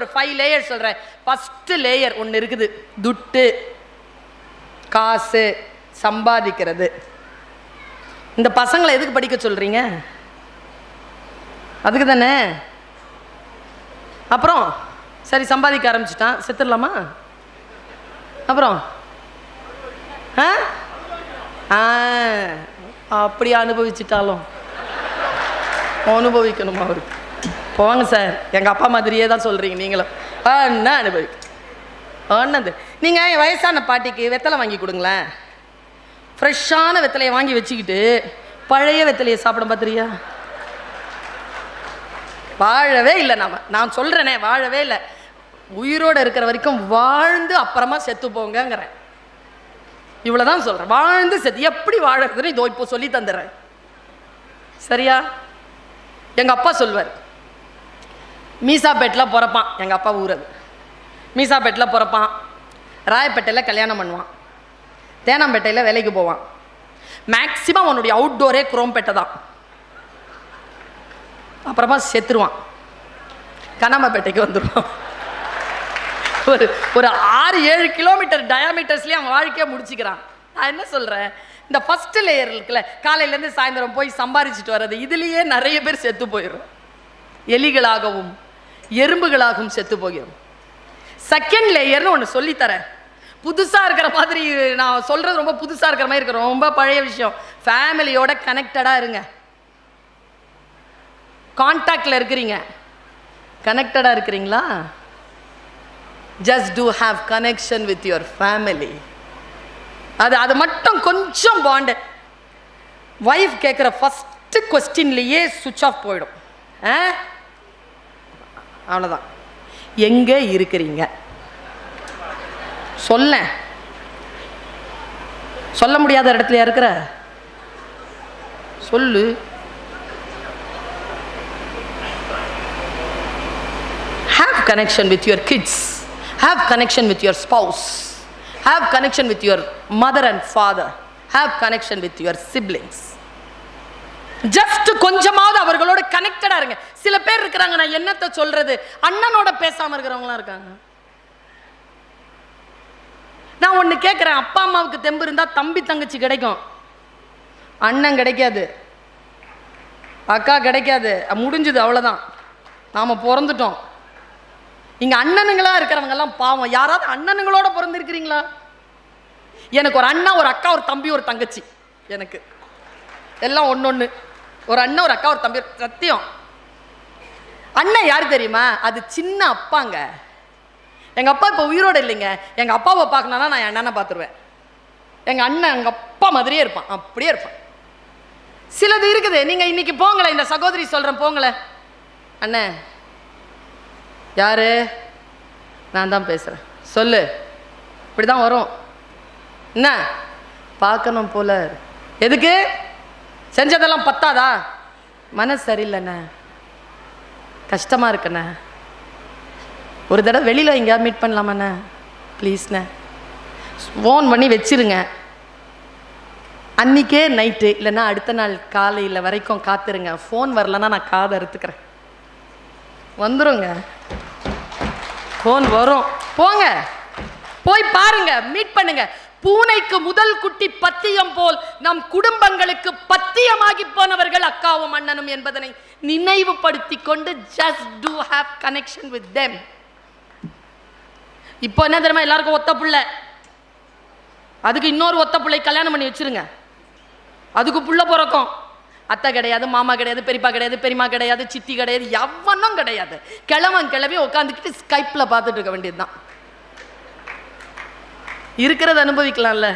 ஒரு five layer சொல்கிறேன் first layer ஒன்று இருக்குது. துட்டு காசு சம்பாதிக்கிறது. இந்த பசங்களை எதுக்கு படிக்க சொல்கிறீங்க அதுக்கு தானே? அப்புறம் சரி சம்பாதிக்க ஆரம்பிச்சிட்டான். செத்துடலாமா? அப்புறம்? ஆ? ஆ அப்படி அனுபவிச்சிட்டாலும். அனுபவிக்கணுமா அவருக்கு? போங்க சார். எங்கள் அப்பா மாதிரியே தான் சொல்கிறீங்க நீங்களும். என்ன அனுபவி? என்னது? நீங்கள் என் வயசான பாட்டிக்கு வெத்தலை வாங்கி கொடுங்களேன். ஃப்ரெஷ்ஷான வெத்தலையை வாங்கி வச்சுக்கிட்டு பழைய வெத்தலையை சாப்பிட பார்த்துறியா வாழவே இல்லை நாம். நான் சொல்கிறேனே வாழவே இல்லை. உயிரோடு இருக்கிற வரைக்கும் வாழ்ந்து அப்புறமா செத்து போங்கங்கிறேன். இவ்வளோதான் சொல்கிறேன் வாழ்ந்து செத்து எப்படி வாழறதுன்னு இதோ இப்போ சொல்லி தந்துடுறேன். சரியா? எங்கள் அப்பா சொல்வார் மீசாப்பேட்டில் பிறப்பான். எங்கள் அப்பா ஊர் அது. மீசாப்பேட்டில் பிறப்பான். ராயப்பேட்டையில் கல்யாணம் பண்ணுவான். தேனாம்பேட்டையில் வேலைக்கு போவான். மேக்சிமம் அவனுடைய அவுட்டோரே குரோம்பேட்டை தான். அப்புறமா செத்துருவான். கண்ணாமப்பேட்டைக்கு வந்துடுவான் ஒரு ஒரு ஆறு ஏழு கிலோமீட்டர் டயாமீட்டர்ஸ்லேயே அவன் வாழ்க்கையை முடிச்சுக்கிறான். நான் என்ன சொல்கிறேன் இந்த ஃபர்ஸ்ட் லேயர் இருக்குல்ல காலையிலேருந்து சாயந்தரம் போய் சம்பாரிச்சிட்டு வர்றது இதுலேயே நிறைய பேர் செத்து போயிடும் எலிகளாகவும் எறும்புகளாகவும் செத்து போகிறோம் செகண்ட் லேயர்னு ஒன்று சொல்லித்தரேன். புதுசாக இருக்கிற மாதிரி நான் சொல்கிறது ரொம்ப புதுசாக இருக்கிற மாதிரி இருக்கிற ரொம்ப பழைய விஷயம். ஃபேமிலியோட கனெக்டடாக இருங்க. கான்டாக்டில் இருக்கிறீங்க. கனெக்டடாக இருக்கிறீங்களா? Just to have connection with your family அது அது மட்டும் கொஞ்சம் பாண்டு ஒய்ஃப் கேட்குற ஃபஸ்ட்டு கொஸ்டின்லேயே சுவிட்ச் ஆஃப் போயிடும். ஆ? அவ்வளோதான் எங்கே இருக்கிறீங்க சொல்ல சொல்ல முடியாத இடத்துல இருக்கிற சொல்லு have connection with your kids have connection with your spouse have connection with your mother and father have connection with your siblings just கொஞ்சமாவது அவர்களோட கனெக்டடா இருங்க. சில பேர் இருக்கிறாங்க நான் என்னத்த சொல்றது? அண்ணனோட பேசாம இருக்கிறவங்களாம் இருக்காங்க. நான் ஒன்று கேட்குறேன் அப்பா அம்மாவுக்கு தெம்பு இருந்தால் தம்பி தங்கச்சி கிடைக்கும். அண்ணன் கிடைக்காது. அக்கா கிடைக்காது. முடிஞ்சுது அவ்வளோதான் நாம் பிறந்துட்டோம். இங்கே அண்ணனுங்களா இருக்கிறவங்கெல்லாம் பாவம். யாராவது அண்ணனுங்களோட பிறந்திருக்கிறீங்களா? எனக்கு ஒரு அண்ணா ஒரு அக்கா ஒரு தம்பி ஒரு தங்கச்சி. எனக்கு. எல்லாம் ஒன்று ஒன்று ஒரு அண்ணன் ஒரு அக்கா ஒரு தம்பி சத்தியம். அண்ணன் யார் தெரியுமா? அது சின்ன அப்பாங்க. எங்கள் அப்பா இப்போ உயிரோடு இல்லைங்க. எங்கள் அப்பாவை பார்க்கணுன்னா நான் என் அண்ணனை பார்த்துருவேன். எங்கள் அண்ணன் எங்கள் அப்பா மாதிரியே இருப்பான். அப்படியே இருப்பான். சிலது இருக்குது. நீங்கள் இன்றைக்கி போங்களேன். இந்த சகோதரி சொல்கிறேன் போங்களேன். அண்ணன் யாரு? நான் தான் பேசுகிறேன் சொல்லு. இப்படி தான் வரும். என்ன பார்க்கணும் போல. எதுக்கு? செஞ்சதெல்லாம் பத்தாதா? மனசு சரியில்லைண்ணே. கஷ்டமாக இருக்குண்ணே. ஒரு தடவை வெளியில் எங்கேயாவது மீட் பண்ணலாமாண்ணே? ப்ளீஸ்ண்ணே ஃபோன் பண்ணி வச்சிருங்க. அன்றைக்கே நைட்டு இல்லைன்னா அடுத்த நாள் காலையில் வரைக்கும் காத்துருங்க. ஃபோன் வரலன்னா நான் காதை அறுத்துக்கிறேன். வந்துருங்க. ஃபோன் வரும். போங்க. போய் பாருங்க. மீட் பண்ணுங்க. பூனைக்கு முதல் குட்டி பத்தியம் போல் நம் குடும்பங்களுக்கு பத்தியமாகி போனவர்கள் அக்காவும் அண்ணனும் என்பதனை நினைவுபடுத்தி கொண்டு just to have connection with them இப்போ என்ன தெரியுமா? எல்லாருக்கும் ஒத்த புள்ள. அதுக்கு இன்னொரு ஒத்த பிள்ளை கல்யாணம் பண்ணி வச்சிருங்க. அதுக்கு புள்ள பிறக்கும். அத்தை கிடையாது மாமா கிடையாது பெரியப்பா கிடையாது பெரியம்மா கிடையாது சித்தி கிடையாது எவனும் கிடையாது. கிழவன் கிளவி உட்காந்துக்கிட்டு ஸ்கைப்பில் பார்த்துட்டு இருக்க வேண்டியதுதான். இருக்கிறத அனுபவிக்கலாம்ல.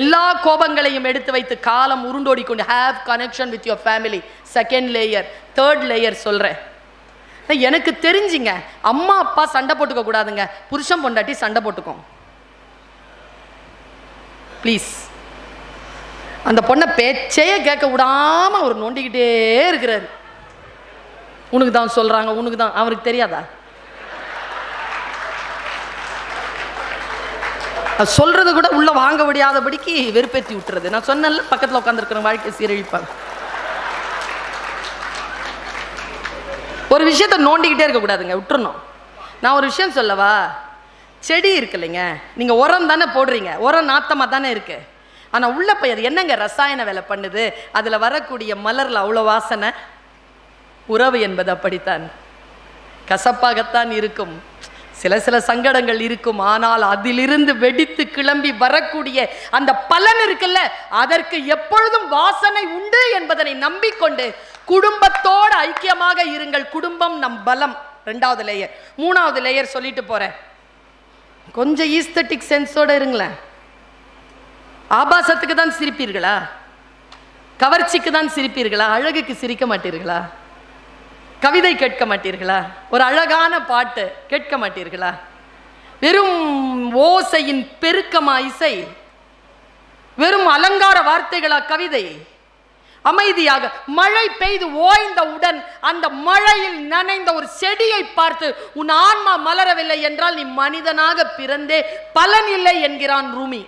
எல்லா கோபங்களையும் எடுத்து வைத்து காலம் உருண்டோடி கொண்டு have connection with your family second layer third layer சொல்கிறேன் எனக்கு தெரிஞ்சுங்க அம்மா அப்பா சண்டை போட்டுக்க கூடாதுங்க. புருஷன் பொண்டாட்டி சண்டை போட்டுக்கோங்க ப்ளீஸ் அந்த பொண்ணை பேச்சையே கேட்க விடாமல் அவர் நோண்டிக்கிட்டே இருக்கிறாரு. உனக்கு தான் சொல்கிறாங்க உனக்கு தான். அவருக்கு தெரியாதா? அது சொல்கிறது கூட உள்ளே வாங்க முடியாதபடிக்கு வெறுப்பேற்றி விட்டுறது. நான் சொன்னேன்ல பக்கத்தில் உட்காந்துருக்கிற வாழ்க்கை சீரழிப்பாங்க ஒரு விஷயத்த நோண்டிக்கிட்டே இருக்கக்கூடாதுங்க விட்டுறணும். நான் ஒரு விஷயம் சொல்லவா? செடி இருக்கு இல்லைங்க நீங்கள் உரம் தானே போடுறீங்க உரம் நாத்தமாக தானே இருக்குது ஆனால் உள்ள போய் அது என்னங்க ரசாயன வேலை பண்ணுது? அதில் வரக்கூடிய மலரில் அவ்வளோ வாசனை? உறவு என்பது அப்படித்தான். கசப்பாகத்தான் இருக்கும். சில சில சங்கடங்கள் இருக்கும் ஆனால் அதிலிருந்து வெடித்து கிளம்பி வரக்கூடிய அந்த பலன் இருக்குல்ல அதற்கு எப்பொழுதும் வாசனை உண்டு என்பதனை நம்பிக்கொண்டு குடும்பத்தோடு ஐக்கியமாக இருங்கள். குடும்பம் நம் பலம். ரெண்டாவது லேயர் மூணாவது லேயர் சொல்லிட்டு போறேன். கொஞ்சம் ஈஸ்தட்டிக் சென்ஸோட இருங்களேன். ஆபாசத்துக்கு தான் சிரிப்பீர்களா? கவர்ச்சிக்கு தான் சிரிப்பீர்களா? அழகுக்கு சிரிக்க மாட்டீர்களா? கவிதை கேட்க மாட்டீர்களா? ஒரு அழகான பாட்டு கேட்க மாட்டீர்களா? வெறும் ஓசையின் பெருக்கமா இசை? வெறும் அலங்கார வார்த்தைகளா கவிதை? அமைதியாக மழை பெய்து ஓய்ந்தவுடன் அந்த மழையில் நனைந்த ஒரு செடியை பார்த்து உன் ஆன்மா மலரவில்லை என்றால் நீ மனிதனாக பிறந்தே பலன் இல்லை என்கிறான் ரூமி.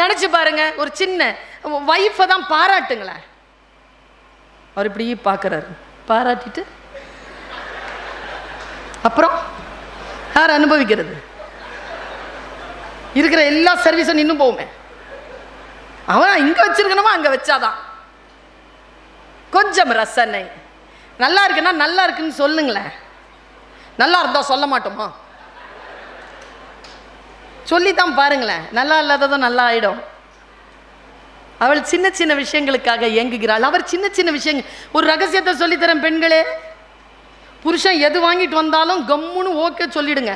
நினைச்சு பாருங்க ஒரு சின்ன வைஃபை தான் பாராட்டுங்களேன். அவர் இப்படி பார்க்குறாரு. பாராட்டிட்டு. அப்புறம் யார் அனுபவிக்கிறது? இருக்கிற எல்லா சர்வீஸும் நின்று போகுமே. அவன் இங்கே வச்சிருக்கணுமா? அங்கே வச்சாதான். கொஞ்சம் ரசனை. நல்லா இருக்குன்னா நல்லா இருக்குன்னு சொல்லுங்களேன். நல்லா இருந்தா சொல்ல மாட்டோமா? சொல்லித்தான் பாருங்களேன். நல்லா இல்லாததும் நல்லா ஆயிடும். அவள் சின்ன சின்ன விஷயங்களுக்காக இயங்குகிறாள். அவர் சின்ன சின்ன விஷயங்கள் ஒரு ரகசியத்தை சொல்லித்தரேன் பெண்களே. புருஷன் எது வாங்கிட்டு வந்தாலும் கம்முன்னு ஓகே சொல்லிடுங்க.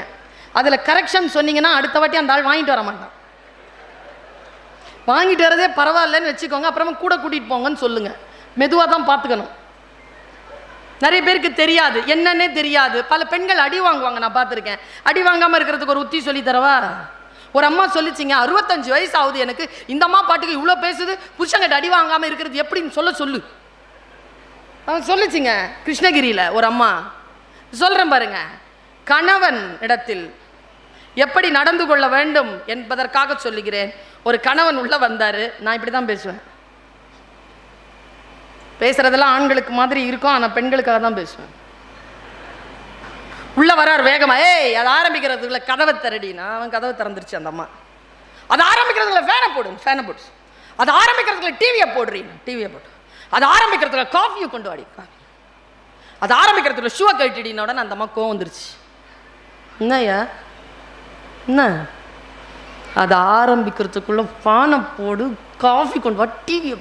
அதில் கரெக்ஷன் சொன்னீங்கன்னா அடுத்த வாட்டி அந்த ஆள் வாங்கிட்டு வர மாட்டான். வாங்கிட்டு வரதே பரவாயில்லன்னு வச்சுக்கோங்க அப்புறமா கூட கூட்டிகிட்டு போங்கன்னு சொல்லுங்க. மெதுவாக தான் பார்த்துக்கணும் நிறைய பேருக்கு தெரியாது. என்னன்னே தெரியாது. பல பெண்கள் அடி வாங்குவாங்க நான் பார்த்துருக்கேன். அடி வாங்காமல் இருக்கிறதுக்கு ஒரு உத்தி சொல்லி தரவா? ஒரு அம்மா சொல்லிச்சிங்க அறுபத்தஞ்சு வயசு ஆகுது எனக்கு. இந்த அம்மா பாட்டுக்கு இவ்வளோ பேசுது புருஷங்கிட்ட அடி வாங்காமல் இருக்கிறது எப்படின்னு சொல்ல சொல்லு. சொல்லிச்சிங்க கிருஷ்ணகிரியில் ஒரு அம்மா. சொல்கிறேன் பாருங்க கணவன் இடத்தில் எப்படி நடந்து கொள்ள வேண்டும் என்பதற்காக சொல்லுகிறேன். ஒரு கணவன் உள்ளே வந்தார் நான் இப்படி தான் பேசுவேன். பேசுகிறதெல்லாம் ஆண்களுக்கு மாதிரி இருக்கும் ஆனால் பெண்களுக்காக தான் பேசுவேன். உள்ளே வரார் வேகமா. ஏய் அது ஆரம்பிக்கிறதுக்குள்ள கதவை திரடினா அவன் கதவை திறந்துருச்சு அந்த அம்மா. அது ஆரம்பிக்கிறதுல ஃபேனை போடு ஃபேனை போடு. அது ஆரம்பிக்கிறதுல டிவியை போடுறீங்க டிவியை போட்டு அது ஆரம்பிக்கிறதுல காஃபியை கொண்டு வாடி. காஃபி அது ஆரம்பிக்கிறதுல ஷூவை கட்டிடின உடனே அந்த அம்மா கோவம் வந்துருச்சு. என்னய்யா? என்ன? அது ஆரம்பிக்கிறதுக்குள்ள பானை போடு காஃபி கொண்டு வா டிவியை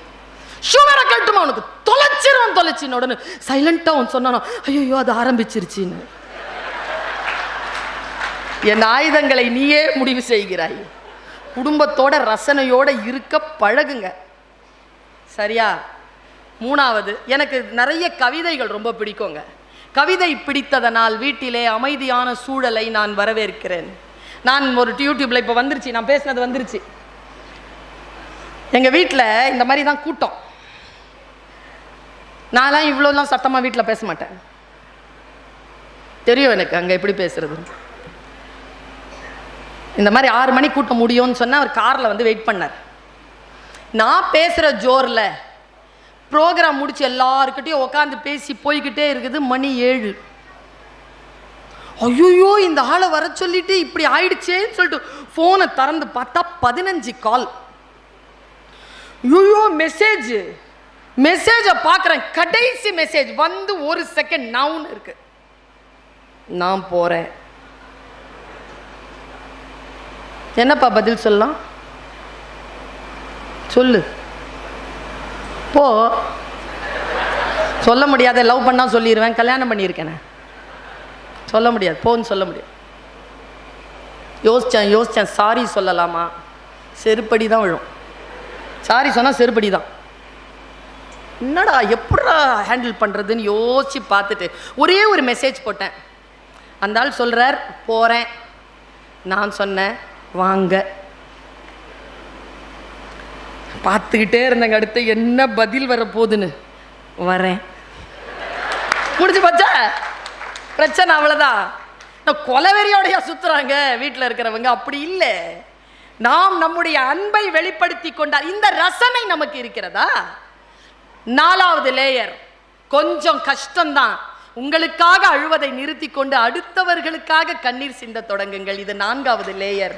ஷுகரை கட்டுமா உனக்கு? தொலைச்சிரும் தொலைச்சின்னு உடனே. சைலண்ட்டாக அவன் சொன்னானோ ஐயோ அது ஆரம்பிச்சிருச்சின்னு. என் ஆயுதங்களை நீயே முடிவு செய்கிறாய். குடும்பத்தோட ரசனையோட இருக்க பழகுங்க. சரியா? மூணாவது எனக்கு நிறைய கவிதைகள் ரொம்ப பிடிக்குங்க. கவிதை பிடித்ததனால் வீட்டிலே அமைதியான சூழலை நான் வரவேற்கிறேன். நான் ஒரு யூடியூப்ல இப்போ வந்துருச்சு நான் பேசினது வந்துருச்சு. எங்கள் வீட்டில் இந்த மாதிரி தான் கூட்டம். நான்லாம் இவ்வளோலாம் சத்தமாக வீட்டில் பேச மாட்டேன். தெரியும் எனக்கு அங்கே எப்படி பேசுறது. இந்த மாதிரி ஆறு மணி கூட்ட முடியும்னு சொன்னால் அவர் காரில் வந்து வெயிட் பண்ணார். நான் பேசுகிற ஜோரில் ப்ரோக்ராம் முடிச்சு எல்லாருக்கிட்டையும் உட்காந்து பேசி போய்கிட்டே இருக்குது மணி ஏழு. ஐயோ இந்த ஆளை வர சொல்லிட்டு இப்படி ஆயிடுச்சேன்னு சொல்லிட்டு ஃபோனை திறந்து பார்த்தா பதினஞ்சு கால் ஐயோ மெசேஜ் மெசேஜை பார்க்குறேன். கடைசி மெசேஜ் வந்து ஒரு செகண்ட் நவுன் இருக்கு. நான் போகிறேன் என்னப்பா பதில் சொல்லலாம்? சொல்லு. போ. சொல்ல முடியாத லவ் பண்ணால் சொல்லிடுவேன் கல்யாணம் பண்ணியிருக்கேனே. சொல்ல முடியாது. போன்னு சொல்ல முடியாது. யோசித்தேன் யோசித்தேன் சாரி சொல்லலாமா? செருப்படி தான் விழும். சாரி சொன்னால் செருப்படி தான் என்னடா எப்படா ஹேண்டில் பண்ணுறதுன்னு யோசித்து பார்த்துட்டு ஒரே ஒரு மெசேஜ் போட்டேன். அந்த ஆள் சொல்கிறார் போகிறேன் நான் சொன்னேன் வாங்க. பார்த்துக்கிட்டே இருந்தேங்க அடுத்து என்ன பதில் வரப்போகுதுன்னு. வரேன். முடிஞ்சு போச்சா? பிரச்சனை அவ்வளோதான் கொலவெறியோடைய கொலவெறியோடையா வீட்டில் இருக்கிறவங்க. அப்படி இல்லை. நாம் நம்முடைய அன்பை வெளிப்படுத்தி கொண்டால் இந்த ரசனை நமக்கு இருக்கிறதா? நாலாவது லேயர் கொஞ்சம் கஷ்டம்தான். உங்களுக்காக அழுவதை நிறுத்தி கொண்டு அடுத்தவர்களுக்காக கண்ணீர் சிந்த தொடங்குங்கள். இது நான்காவது லேயர்